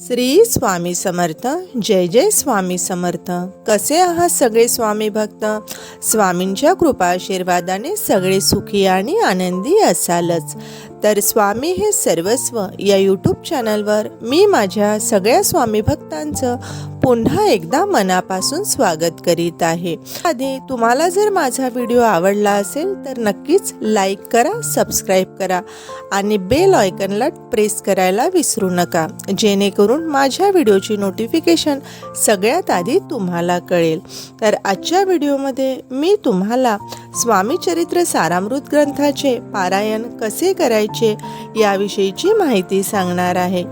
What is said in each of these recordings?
श्री स्वामी समर्थ जय जय स्वामी समर्थ. कसे आहात सगळे स्वामी भक्त? स्वामींच्या कृपा आशीर्वादाने सगळे सुखी आणि आनंदी असालच. तर स्वामी हे सर्वस्व या यूट्यूब चॅनलवर मी माझ्या सगळ्या स्वामी भक्तांचं पुन्हा एकदा मनापासून स्वागत करीत आहे. आधी तुम्हाला जर माझा व्हिडिओ आवडला असेल तर नक्कीच लाईक करा सबस्क्राईब करा आणि बेल ऑयकनला प्रेस करायला विसरू नका. जेणेकरून माझ्या व्हिडिओची नोटिफिकेशन सगळ्यात आधी तुम्हाला कळेल. तर आजच्या व्हिडिओमध्ये मी तुम्हाला स्वामी चरित्र सारामृत ग्रंथाचे पारायण कसे करायचे याविषयीची माहिती सांगणार आहे.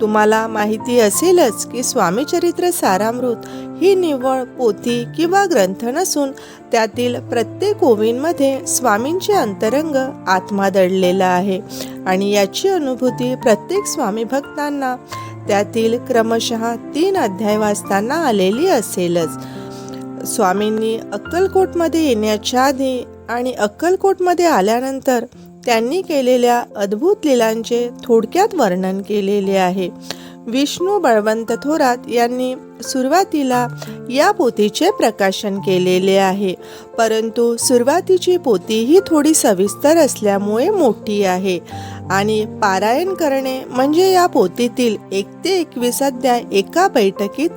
तुम्हाला माहिती असेलच की स्वामीचरित्र सारामृत ही निव्वळ पोथी किंवा ग्रंथ नसून त्यातील प्रत्येक ओवींमध्ये स्वामींचे अंतरंग आत्मा दडलेला आहे आणि याची अनुभूती प्रत्येक स्वामी भक्तांना त्यातील क्रमशः तीन अध्याय वाचताना आलेली असेलच. स्वामींनी अक्कलकोटमध्ये येण्याच्या आधी आणि अक्कलकोटमध्ये आल्यानंतर त्यांनी केलेल्या अद्भुत लिलांचे थोडक्यात वर्णन केलेले आहे. विष्णू बळवंत थोरात यांनी सुरुवातीला या पोथीचे प्रकाशन केलेले आहे. परंतु सुरुवातीची पोती ही थोडी सविस्तर असल्यामुळे मोठी आहे. आणि पारायण करणे म्हणजे या पोथीतील एक ते एकवीस अध्याय एका बैठकीत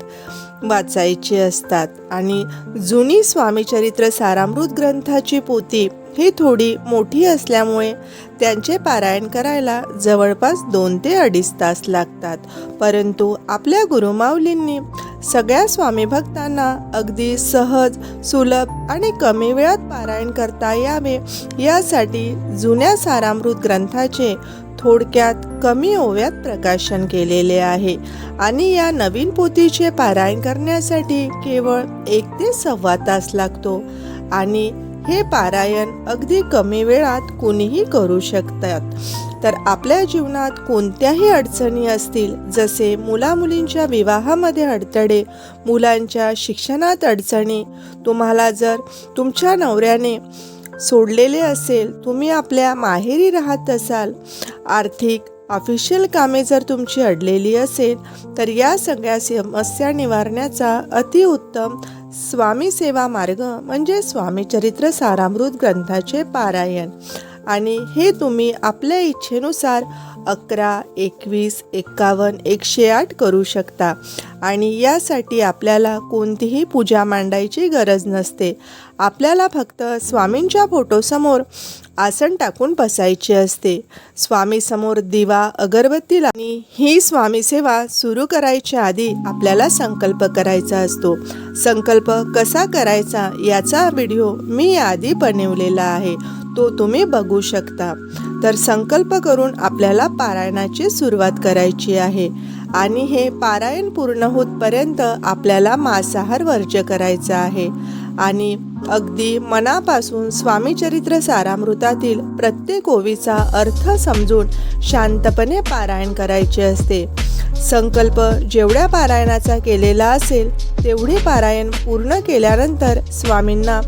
वाचायचे असतात. आणि जुनी स्वामीचरित्र सारामृत ग्रंथाची पोती ही थोडी मोठी असल्यामुळे त्यांचे पारायण करायला जवळपास दोन ते अडीच तास लागतात. परंतु आपल्या गुरुमाऊलींनी सगळ्या स्वामी भक्तांना अगदी सहज सुलभ आणि कमी वेळात पारायण करता यावे यासाठी जुन्या सारामृत ग्रंथाचे थोडक्यात कमी ओव्यात प्रकाशन केलेले आहे आणि या नवीन पोथीचे पारायण करण्यासाठी केवळ एक ते सव्वा तास लागतो आणि हे पारायण अगदी कमी वेळात कुणीही करू शकतात. तर आपल्या जीवनात कोणत्याही अडचणी असतील जसे मुलामुलींच्या विवाहामध्ये अडथळे मुलांच्या शिक्षणात अडचणी तुम्हाला जर तुमच्या नवऱ्याने सोडलेले असेल तुम्ही आपल्या माहेरी राहत असाल आर्थिक ऑफिशियल कामे जर तुमची अडलेली असेल तर या सगळ्या समस्या निवारण्याचा अतिउत्तम स्वामी सेवा मार्ग म्हणजे स्वामी चरित्र सारामृत ग्रंथाचे पारायण. आणि हे तुम्ही आपल्या इच्छेनुसार अकरा एकवीस एक्कावन्न एकशे आठ करू शकता. आणि यासाठी आपल्याला कोणतीही पूजा मांडायची गरज नसते. आपल्याला फक्त स्वामींच्या फोटोसमोर आसन टाकून बसायचे असते. स्वामीसमोर दिवा अगरबत्ती आणि ही स्वामी सेवा सुरू करायच्या आधी आपल्याला संकल्प करायचा असतो. संकल्प कसा करायचा याचा व्हिडिओ मी आधी बनवलेला आहे. तो तुम्ही बघू शकता. तर संकल्प करून आपल्याला पारायणाची सुरुवात करायची आहे. आणि हे पारायण पूर्ण होतपर्यंत आपल्याला मांसाहार वर्ज्य करायचा आहे. आणि अगदी मनापासून स्वामी चरित्र सारामृतातील प्रत्येक ओवीचा अर्थ समजून शांतपणे पारायण करायचे असते. संकल्प जेवढ्या पारायणाचा केलेला असेल तेवढे पारायण पूर्ण केल्यानंतर स्वामींना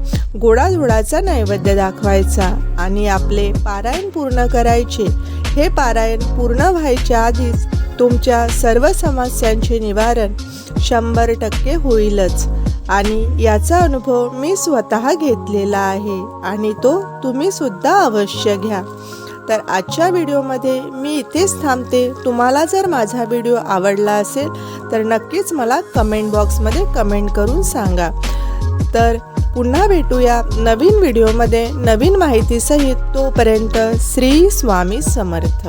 गोडाधोडाचा नैवेद्य दाखवायचा आणि आपले पारायण पूर्ण करायचे. हे पारायण पूर्ण व्हायच्या आधीच तुमच्या सर्व समस्यांचे निवारण शंभर टक्के होईलच आणि याचा अनुभव मी स्वतः घेतलेला आहे आणि तो तुम्ही सुद्धा अवश्य घ्या. तर आजच्या व्हिडिओमध्ये मी इथेच थांबते. तुम्हाला जर माझा व्हिडिओ आवडला असेल तर नक्कीच मला कमेंट बॉक्समध्ये कमेंट करून सांगा. तर पुन्हा भेटूया नवीन व्हिडिओमध्ये नवीन माहितीसहित तोपर्यंत श्री स्वामी समर्थ.